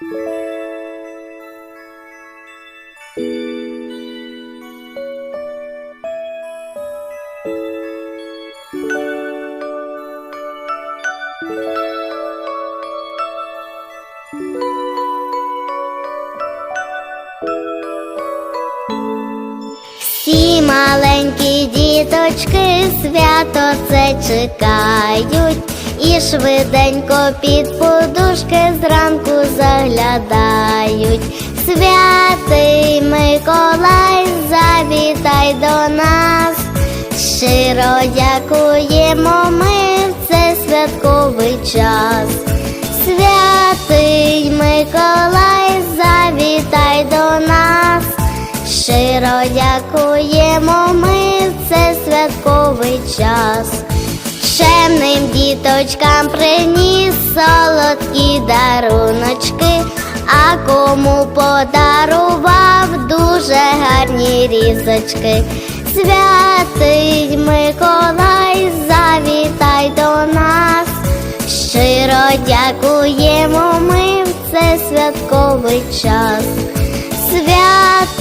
Всі маленькі діточки свято це чекають, і швиденько під подушки зранку заглядають. Святий Миколай, завітай до нас. Щиро дякуємо ми в цей святковий час. Святий Миколай, завітай до нас. Щиро дякуємо ми в цей святковий час. Чемним діточкам приніс солодкі даруночки, а кому подарував дуже гарні різочки. Святий Миколай, завітай до нас. Щиро дякуємо ми в цей святковий час. Святий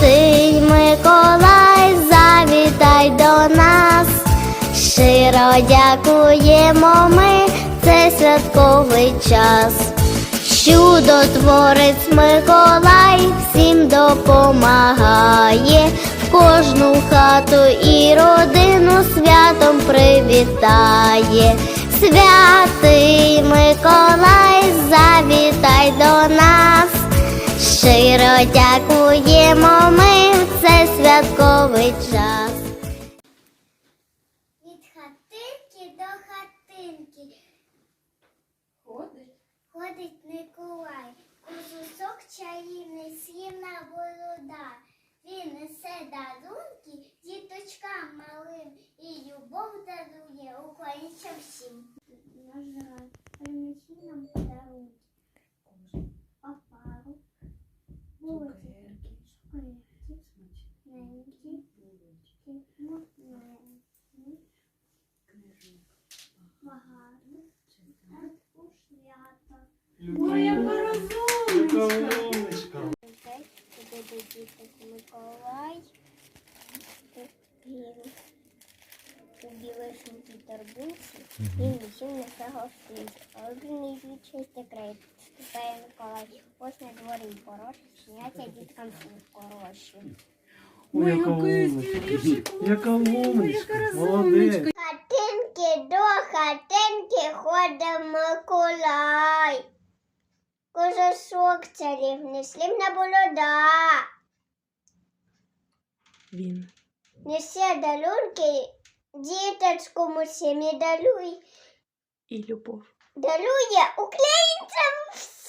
Щиро дякуємо ми в цей святковий час. Чудотворець Миколай всім допомагає, в кожну хату і родину святом привітає. Святий Миколай, завітай до нас. Щиро дякуємо ми в цей святковий час. Від хатинки до хатинки Ходить. Ходить Николай, козусок чарівний, на борода. Він несе дарунки діточкам малим і любов дарує українцям всім. Свято. Ой, яка розумничка. День, куди до діток Миколай. У білишній торбинці, він один незвичайний. Ступає Миколай. Ось на дворі хороші, сняться діткам хороші. Ой, яка умничка. Яка умничка. Молодець. Хатинки до хатинки ходить Миколай. Кожушок чарівний, слівна борода. Він. Несе дарунки, діточку всім і даруй. І любов. Дарує українцям все.